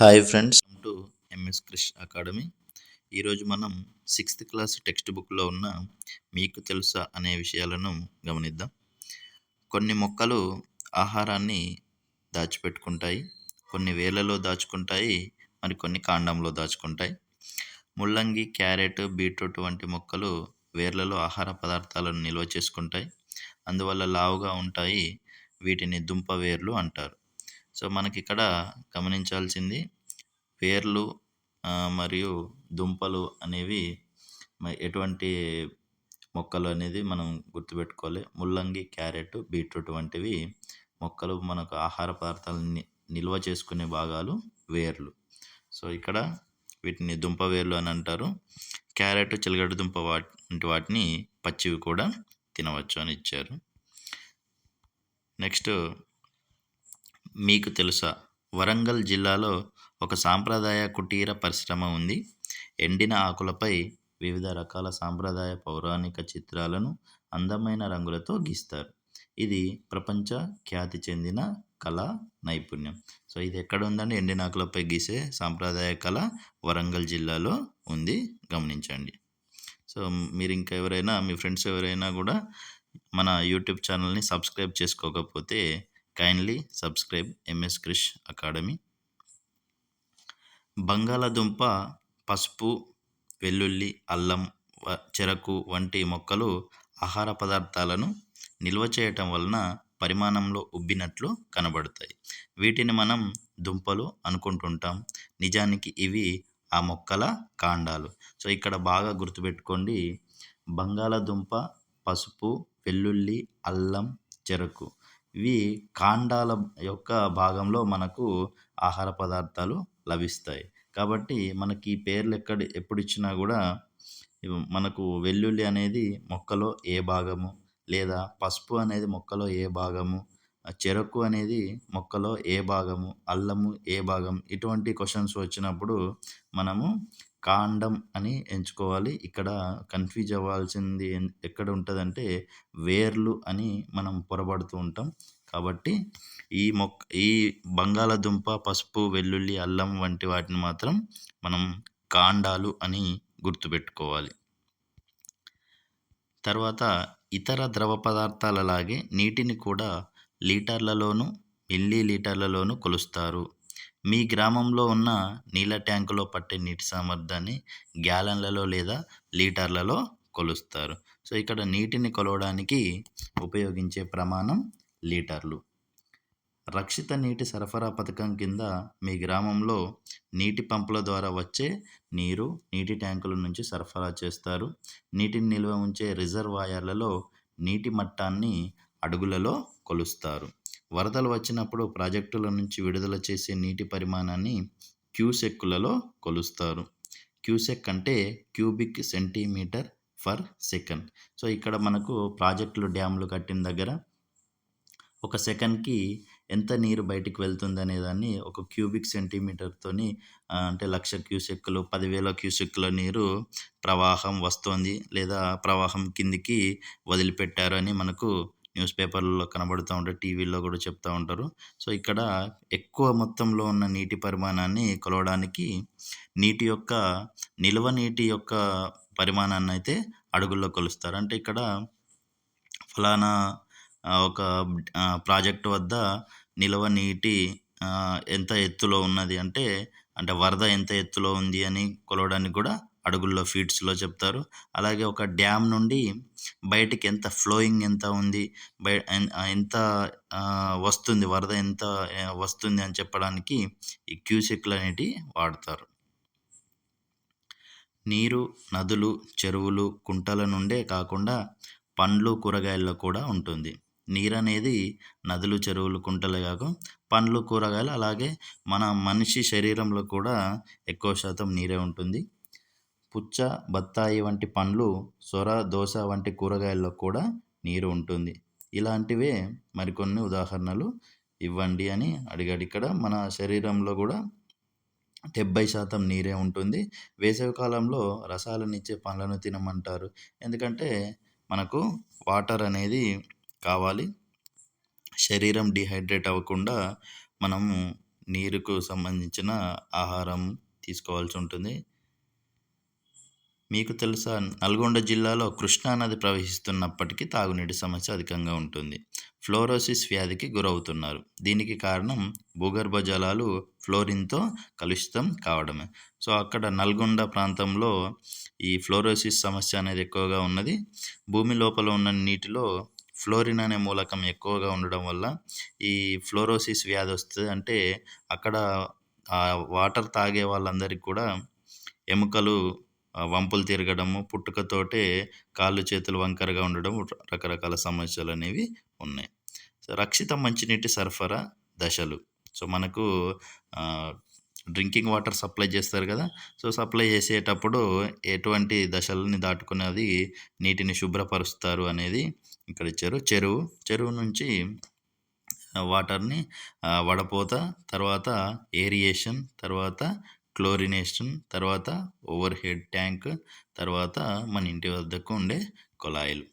Hi friends to MS Krish academy ఈరోజు మనం sixth class text బుక్లో ఉన్న మీకు తెలుసా అనే విషయాలను గమనిద్దాం. కొన్ని మొక్కలు ఆహారాన్ని దాచిపెట్టుకుంటాయి కొన్ని వేర్లలో దాచుకుంటాయి మరి కొన్ని కాండంలో దాచుకుంటాయి. ముల్లంగి క్యారెట్ బీట్రూట్ వంటి మొక్కలు వేర్లలో ఆహార పదార్థాలను నిల్వ చేసుకుంటాయి. అందువల్ల లావుగా ఉంటాయి వీటిని దుంప వేర్లు అంటారు. సో మనకి ఇక్కడ గమనించాల్సింది వేర్లు మరియు దుంపలు అనేవి ఎటువంటి మొక్కలు అనేది మనం గుర్తుపెట్టుకోవాలి. ముల్లంగి క్యారెట్ బీట్రూట్ వంటివి మొక్కలు మనకు ఆహార పదార్థాలను నిల్వ చేసుకునే భాగాలు వేర్లు. సో ఇక్కడ వీటిని దుంప వేర్లు అని అంటారు. క్యారెట్ చిలగడ దుంప వాటి వాటిని పచ్చివి కూడా తినవచ్చు అని ఇచ్చారు. నెక్స్ట్ మీకు తెలుసా? వరంగల్ జిల్లాలో ఒక సాంప్రదాయ కుటీర పరిశ్రమ ఉంది. ఎండిన ఆకులపై వివిధ రకాల సాంప్రదాయ పౌరాణిక చిత్రాలను అందమైన రంగులతో గీస్తారు. ఇది ప్రపంచ ఖ్యాతి చెందిన కళా నైపుణ్యం. సో ఇది ఎక్కడ ఉందండి ఎండిన ఆకులపై గీసే సాంప్రదాయ కళ వరంగల్ జిల్లాలో ఉంది. గమనించండి. సో మీరు ఇంకా ఎవరైనా మీ ఫ్రెండ్స్ ఎవరైనా కూడా మన యూట్యూబ్ ఛానల్ని సబ్స్క్రైబ్ చేసుకోకపోతే kindly subscribe MS Krish academy బంగాళదుంప పసుపు వెల్లుల్లి అల్లం వ- చెరకు వంటి మొక్కలు ఆహార పదార్థాలను నిల్వ చేయటం వలన పరిమాణంలో ఉబ్బినట్లు కనబడతాయి. వీటిని మనం దుంపలు అనుకుంటుంటాం. నిజానికి ఇవి ఆ మొక్కల కాండాలు. సో ఇక్కడ బాగా గుర్తుపెట్టుకోండి. బంగాళదుంప పసుపు వెల్లుల్లి అల్లం చెరకు. ఇవి కాండాల యొక్క భాగంలో మనకు ఆహార పదార్థాలు లభిస్తాయి. కాబట్టి మనకి ఈ పేర్లు ఎక్కడ ఎప్పుడు ఇచ్చినా కూడా మనకు వెల్లుల్లి అనేది మొక్కలో ఏ భాగము లేదా పసుపు అనేది మొక్కలో ఏ భాగము చెరకు అనేది మొక్కలో ఏ భాగము అల్లము ఏ భాగం ఇటువంటి క్వశ్చన్స్ వచ్చినప్పుడు మనము కాండం అని ఎంచుకోవాలి. ఇక్కడ కన్ఫ్యూజ్ అవ్వాల్సింది ఎక్కడ ఉంటుందంటే వేర్లు అని మనం పొరబడుతూ ఉంటాం. కాబట్టి ఈ మొక్క ఈ బంగాళదుంప పసుపు వెల్లుల్లి అల్లం వంటి వాటిని మాత్రం మనం కాండాలు అని గుర్తుపెట్టుకోవాలి. తర్వాత ఇతర ద్రవ పదార్థాలలాగే నీటిని కూడా లీటర్లలోనూ మిల్లీ లీటర్లలోనూ కొలుస్తారు. మీ గ్రామంలో ఉన్న నీళ్ళ ట్యాంకులో పట్టే నీటి సామర్థ్యాన్ని గ్యాలన్లలో లేదా లీటర్లలో కొలుస్తారు. సో ఇక్కడ నీటిని కొలవడానికి ఉపయోగించే ప్రమాణం లీటర్లు. రక్షిత నీటి సరఫరా పథకం కింద మీ గ్రామంలో నీటి పంపుల ద్వారా వచ్చే నీరు నీటి ట్యాంకుల నుంచి సరఫరా చేస్తారు. నీటిని నిల్వ ఉంచే రిజర్వాయర్లలో నీటి మట్టాన్ని అడుగులలో కొలుస్తారు. వరదలు వచ్చినప్పుడు ప్రాజెక్టుల నుంచి విడుదల చేసే నీటి పరిమాణాన్ని క్యూసెక్కులలో కొలుస్తారు. క్యూసెక్ అంటే cubic centimetre for second. So ఇక్కడ మనకు ప్రాజెక్టులు డ్యాములు కట్టిన దగ్గర ఒక సెకండ్కి ఎంత నీరు బయటికి వెళ్తుంది అనే దాన్ని ఒక క్యూబిక్ సెంటీమీటర్తోని అంటే లక్ష క్యూసెక్కులు పదివేల క్యూసెక్కుల నీరు ప్రవాహం వస్తోంది లేదా ప్రవాహం కిందికి వదిలిపెట్టారు అని మనకు న్యూస్ పేపర్లలో కనబడుతూ ఉంటాయి టీవీలో కూడా చెప్తూ ఉంటారు. సో ఇక్కడ ఎక్కువ మొత్తంలో ఉన్న నీటి పరిమాణాన్ని కొలవడానికి నీటి యొక్క నిల్వ నీటి యొక్క పరిమాణాన్ని అయితే అడుగుల్లో కొలుస్తారు. అంటే ఇక్కడ ఫలానా ఒక ప్రాజెక్ట్ ప్రాజెక్టు వద్ద నిల్వ నీటి ఎంత ఎత్తులో ఉన్నది అంటే అంటే వరద ఎంత ఎత్తులో ఉంది అని కొలవడానికి కూడా అడుగుల్లో ఫీట్స్లో చెప్తారు. అలాగే ఒక డ్యామ్ నుండి బయటికి ఎంత ఫ్లోయింగ్ ఎంత ఉంది బయ ఎంత వస్తుంది వరద ఎంత వస్తుంది అని చెప్పడానికి ఈ క్యూసెక్లు అనేటివి వాడతారు. నీరు నదులు చెరువులు కుంటల నుండే కాకుండా పండ్లు కూరగాయల్లో కూడా ఉంటుంది. నీరు అనేది నదులు చెరువులు కుంటలే కాక పండ్లు కూరగాయలు అలాగే మన మనిషి శరీరంలో కూడా ఎక్కువ శాతం నీరే ఉంటుంది. పుచ్చ బత్తాయి వంటి పండ్లు సొర దోస వంటి కూరగాయల్లో కూడా నీరు ఉంటుంది. ఇలాంటివే మరికొన్ని ఉదాహరణలు ఇవ్వండి అని అడిగాడు. ఇక్కడ మన శరీరంలో కూడా డెబ్బై శాతం నీరే ఉంటుంది. వేసవి కాలంలో రసాలనిచ్చే పండ్లను తినమంటారు. ఎందుకంటే మనకు వాటర్ అనేది కావాలి. శరీరం డిహైడ్రేట్ అవ్వకుండా మనము నీరుకు సంబంధించిన ఆహారం తీసుకోవాల్సి ఉంటుంది. మీకు తెలుసా? నల్గొండ జిల్లాలో కృష్ణా నది ప్రవహిస్తున్నప్పటికీ తాగునీటి సమస్య అధికంగా ఉంటుంది. ఫ్లోరోసిస్ వ్యాధికి గురవుతున్నారు. దీనికి కారణం భూగర్భ జలాలు ఫ్లోరిన్తో కలుషితం కావడమే. సో అక్కడ నల్గొండ ప్రాంతంలో ఈ ఫ్లోరోసిస్ సమస్య అనేది ఎక్కువగా ఉన్నది. భూమి లోపల ఉన్న నీటిలో ఫ్లోరిన్ అనే మూలకం ఎక్కువగా ఉండడం వల్ల ఈ ఫ్లోరోసిస్ వ్యాధి వస్తుంది. అంటే అక్కడ ఆ వాటర్ తాగే వాళ్ళందరికీ కూడా ఎముకలు వంపులు తిరగడము పుట్టుకతోటే కాళ్ళు చేతులు వంకరగా ఉండడం రకరకాల సమస్యలు అనేవి ఉన్నాయి. సో రక్షిత మంచినీటి సరఫరా దశలు. సో మనకు డ్రింకింగ్ వాటర్ సప్లై చేస్తారు కదా సో సప్లై చేసేటప్పుడు ఎటువంటి దశలని దాటుకున్నది నీటిని శుభ్రపరుస్తారు అనేది ఇక్కడ ఇచ్చారు. చెరువు చెరువు నుంచి వాటర్ని వడపోత తర్వాత ఏరియేషన్ తర్వాత క్లోరినేషన్ తర్వాత ఓవర్ హెడ్ ట్యాంక్ తర్వాత మన ఇంటి వద్దకు ఉండే కుళాయిలు.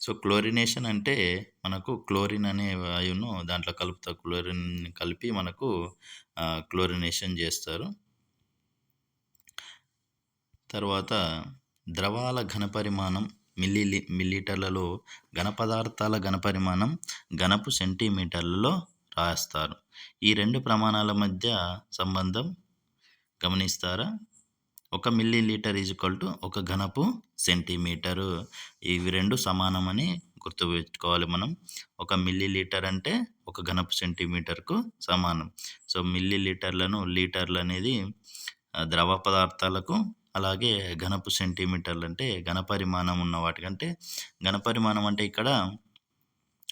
సో క్లోరినేషన్ అంటే మనకు క్లోరిన్ అనే వాయువును దాంట్లో కలుపుతా క్లోరిన్ కలిపి మనకు క్లోరినేషన్ చేస్తారు. తర్వాత ద్రవాల ఘనపరిమాణం మిల్లీ మిల్లీటర్లలో ఘన పదార్థాల ఘనపరిమాణం ఘనపు సెంటీమీటర్లలో రాస్తారు. ఈ రెండు ప్రమాణాల మధ్య సంబంధం గమనిస్తారా? ఒక millilitre is equal to ఒక ఘనపు సెంటీమీటరు. ఇవి రెండు సమానమని గుర్తుపెట్టుకోవాలి మనం. ఒక మిల్లీ లీటర్ అంటే ఒక ఘనపు సెంటీమీటర్కు సమానం. సో మిల్లీ లీటర్లను లీటర్లు అనేది ద్రవ పదార్థాలకు అలాగే ఘనపు సెంటీమీటర్లు అంటే ఘనపరిమాణం ఉన్న వాటికంటే ఘనపరిమాణం అంటే ఇక్కడ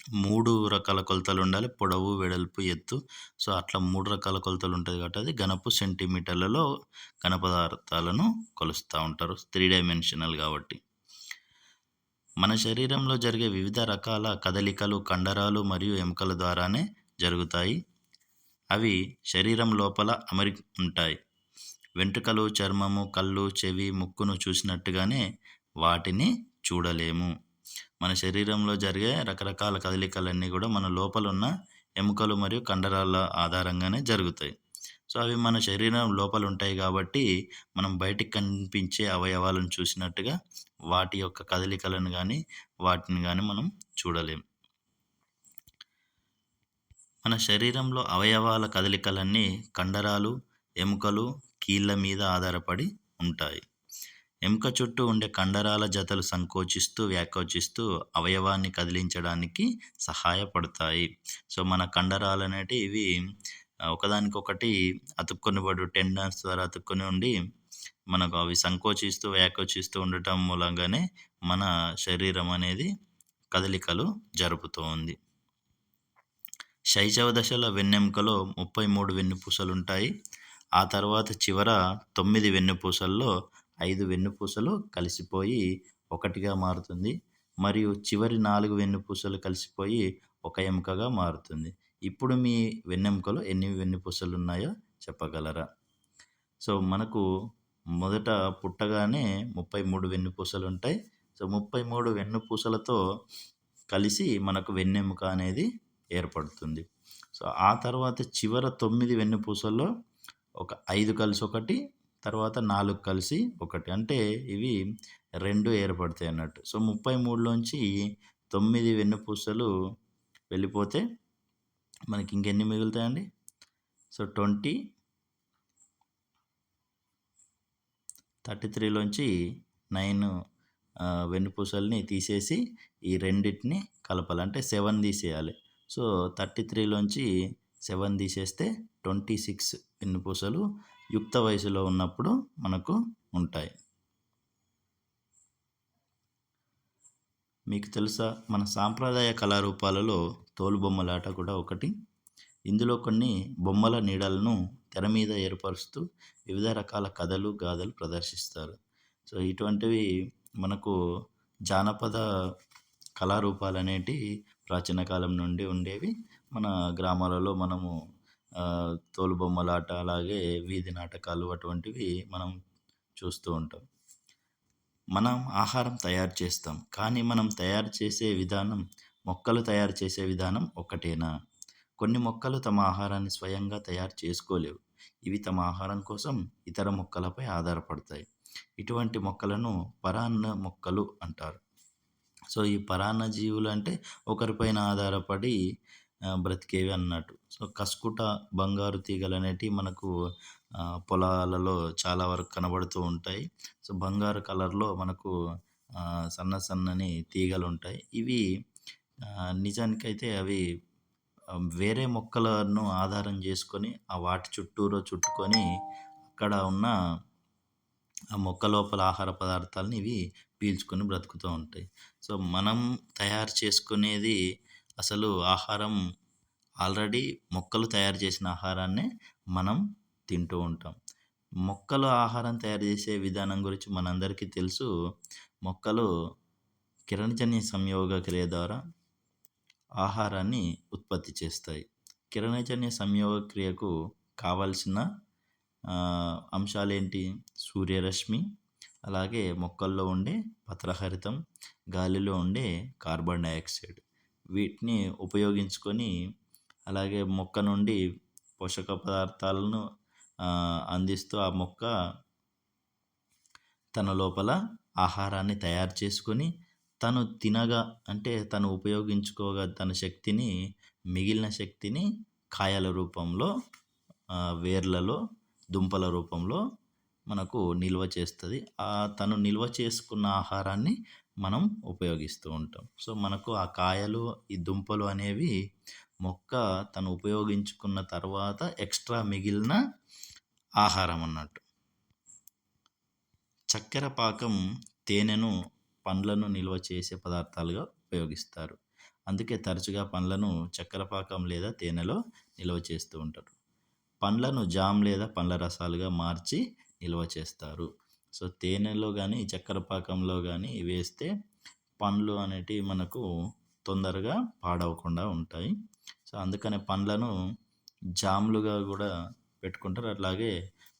మూడు రకాల కొలతలు ఉండాలి. పొడవు వెడల్పు ఎత్తు. సో అట్లా మూడు రకాల కొలతలు ఉంటుంది కాబట్టి అది ఘనపు సెంటీమీటర్లలో ఘన పదార్థాలను కొలుస్తూ ఉంటారు. త్రీ డైమెన్షనల్ కాబట్టి. మన శరీరంలో జరిగే వివిధ రకాల కదలికలు కండరాలు మరియు ఎముకల ద్వారానే జరుగుతాయి. అవి శరీరం లోపల అమరి ఉంటాయి. వెంట్రుకలు చర్మము కళ్ళు చెవి ముక్కును చూసినట్టుగానే వాటిని చూడలేము. మన శరీరంలో జరిగే రకరకాల కదలికలన్నీ కూడా మన లోపల ఉన్న ఎముకలు మరియు కండరాల ఆధారంగానే జరుగుతాయి. సో అవి మన శరీరం లోపల ఉంటాయి కాబట్టి మనం బయటికి కనిపించే అవయవాలను చూసినట్టుగా వాటి యొక్క కదలికలను కానీ వాటిని కానీ మనం చూడలేం. మన శరీరంలో అవయవాల కదలికలన్నీ కండరాలు ఎముకలు కీళ్ళ మీద ఆధారపడి ఉంటాయి. ఎముక చుట్టూ ఉండే కండరాల జతలు సంకోచిస్తూ వ్యాకోచిస్తూ అవయవాన్ని కదిలించడానికి సహాయపడతాయి. సో మన కండరాలు అనేటివి ఇవి ఒకదానికొకటి అతుక్కొని పడు టెండన్స్ ద్వారా అతుక్కొని ఉండి మనకు అవి సంకోచిస్తూ వ్యాకోచిస్తూ ఉండటం మూలంగానే మన శరీరం అనేది కదలికలు జరుపుతూ ఉంది శైశవ దశలో వెన్నెముకలో ముప్పై మూడు వెన్నుపూసలు ఉంటాయి ఆ తర్వాత చివర తొమ్మిది వెన్నుపూసల్లో ఐదు వెన్నుపూసలు కలిసిపోయి ఒకటిగా మారుతుంది. మరియు చివరి నాలుగు వెన్నుపూసలు కలిసిపోయి ఒక ఎముకగా మారుతుంది. ఇప్పుడు మీ వెన్నెముకలో ఎన్ని వెన్నుపూసలు ఉన్నాయో చెప్పగలరా? సో మనకు మొదట పుట్టగానే ముప్పై మూడు వెన్నుపూసలు ఉంటాయి సో ముప్పై మూడు వెన్నుపూసలతో కలిసి మనకు వెన్నెముక అనేది ఏర్పడుతుంది. సో ఆ తర్వాత చివర తొమ్మిది వెన్నుపూసల్లో ఒక ఐదు కలిసి ఒకటి తర్వాత నాలుగు కలిసి ఒకటి. అంటే ఇవి రెండు ఏర్పడతాయి అన్నట్టు. సో ముప్పై మూడులోంచి తొమ్మిది వెన్నుపూసలు వెళ్ళిపోతే మనకి ఇంకెన్ని మిగులుతాయండి? సో ట్వంటీ థర్టీ త్రీలోంచి నైన్ వెన్నుపూసల్ని తీసేసి ఈ రెండింటిని కలపాలి. అంటే సెవెన్ తీసేయాలి. సో థర్టీ త్రీలోంచి సెవెన్ తీసేస్తే ట్వంటీ సిక్స్ వెన్నుపూసలు యుక్త వయసులో ఉన్నప్పుడు మనకు ఉంటాయి. మీకు తెలుసా? మన సాంప్రదాయ కళారూపాలలో తోలుబొమ్మలాట కూడా ఒకటి. ఇందులో కొన్ని బొమ్మల నీడలను తెర మీద ఏర్పరుస్తూ వివిధ రకాల కథలు గాథలు ప్రదర్శిస్తారు. సో ఇటువంటివి మనకు జానపద కళారూపాలు అనేటివి ప్రాచీన కాలం నుండి ఉండేవి. మన గ్రామాలలో మనము తోలుబొమ్మలాట అలాగే వీధి నాటకాలు అటువంటివి మనం చూస్తూ ఉంటాం. మనం ఆహారం తయారు చేస్తాం. కానీ మనం తయారు చేసే విధానం మొక్కలు తయారు చేసే విధానం ఒకటేనా కొన్ని మొక్కలు తమ ఆహారాన్ని స్వయంగా తయారు చేసుకోలేవు. ఇవి తమ ఆహారం కోసం ఇతర మొక్కలపై ఆధారపడతాయి. ఇటువంటి మొక్కలను పరాన్న మొక్కలు అంటారు. సో ఈ పరాన్న జీవులు అంటే ఒకరిపైన ఆధారపడి బ్రతికేవి అన్నట్టు. సో కస్కుట బంగారు తీగలు అనేటివి మనకు పొలాలలో చాలా వరకు కనబడుతూ ఉంటాయి. సో బంగారు కలర్లో మనకు సన్న సన్నని తీగలు ఉంటాయి ఇవి నిజానికైతే అవి వేరే మొక్కలను ఆధారం చేసుకొని ఆ వాటి చుట్టూరు చుట్టుకొని అక్కడ ఉన్న ఆ మొక్క లోపల ఆహార పదార్థాలని ఇవి పీల్చుకొని బ్రతుకుతూ ఉంటాయి. సో మనం తయారు చేసుకునేది అసలు ఆహారం ఆల్రెడీ మొక్కలు తయారు చేసిన ఆహారాన్నే మనం తింటూ ఉంటాం. మొక్కలు ఆహారం తయారు చేసే విధానం గురించి మనందరికీ తెలుసు. మొక్కలు కిరణజన్య సంయోగ క్రియ ద్వారా ఆహారాన్ని ఉత్పత్తి చేస్తాయి. కిరణజన్య సంయోగ క్రియకు కావలసిన అంశాలేంటి? సూర్యరశ్మి అలాగే మొక్కల్లో ఉండే పత్రహరితం గాలిలో ఉండే కార్బన్ డైఆక్సైడ్. వీటిని ఉపయోగించుకొని అలాగే మొక్క నుండి పోషక పదార్థాలను అందిస్తూ ఆ మొక్క తన లోపల ఆహారాన్ని తయారు చేసుకొని తను తినగా అంటే తను ఉపయోగించుకోగా తన శక్తిని మిగిలిన శక్తిని కాయల రూపంలో వేర్లలో దుంపల రూపంలో మనకు నిల్వ చేస్తుంది. తను నిల్వ చేసుకున్న ఆహారాన్ని మనం ఉపయోగిస్తూ ఉంటాం. సో మనకు ఆ కాయలు ఈ దుంపలు అనేవి మొక్క తను ఉపయోగించుకున్న తర్వాత ఎక్స్ట్రా మిగిలిన ఆహారం అన్నట్టు. చక్కెర పాకం తేనెను పండ్లను నిల్వ చేసే పదార్థాలుగా ఉపయోగిస్తారు. అందుకే తరచుగా పండ్లను చక్కెర పాకం లేదా తేనెలో నిల్వ చేస్తూ ఉంటారు. పండ్లను జామ్ లేదా పండ్ల రసాలుగా మార్చి నిల్వ చేస్తారు. సో తేనెలో కానీ చక్కెర పాకంలో కానీ వేస్తే పండ్లు అనేటివి మనకు తొందరగా పాడవకుండా ఉంటాయి. సో అందుకనే పండ్లను జామ్లుగా కూడా పెట్టుకుంటారు. అట్లాగే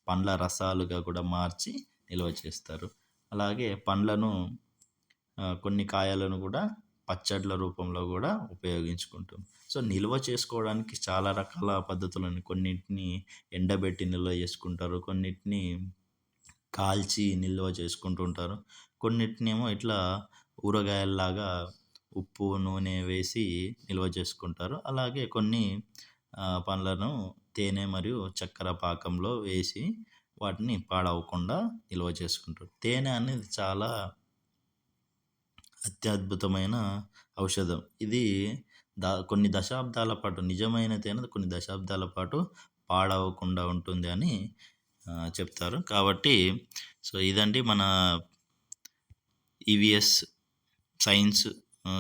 పండ్ల రసాలుగా కూడా మార్చి నిల్వ చేస్తారు. అలాగే పండ్లను కొన్ని కాయలను కూడా పచ్చడ్ల రూపంలో కూడా ఉపయోగించుకుంటాం. సో నిల్వ చేసుకోవడానికి చాలా రకాల పద్ధతులు కొన్నిటిని ఎండబెట్టి నిల్వ చేసుకుంటారు. కొన్నిటిని కాల్చి నిల్వ చేసుకుంటుంటారు. కొన్నిటినేమో ఇట్లా ఊరగాయల్లాగా ఉప్పు నూనె వేసి నిల్వ చేసుకుంటారు. అలాగే కొన్ని పండ్లను తేనె మరియు చక్కెర పాకంలో వేసి వాటిని పాడవకుండా నిల్వ చేసుకుంటారు. తేనె అనేది చాలా అత్యద్భుతమైన ఔషధం. ఇది దా కొన్ని దశాబ్దాల పాటు నిజమైన తేనె కొన్ని దశాబ్దాల పాటు పాడవకుండా ఉంటుంది అని చెప్తారు. కాబట్టి సో ఇదండి మన ఈవిఎస్ సైన్స్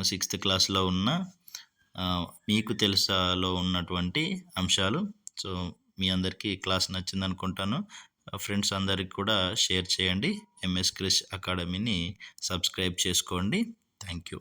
సిక్స్త్ క్లాస్లో ఉన్న మీకు తెలుసాలో ఉన్నటువంటి అంశాలు. సో మీ అందరికీ క్లాస్ నచ్చింది అనుకుంటాను. ఫ్రెండ్స్ అందరికి కూడా షేర్ చేయండి. ఎంఎస్ క్రిష్ అకాడమీని సబ్స్క్రైబ్ చేసుకోండి. Thank you.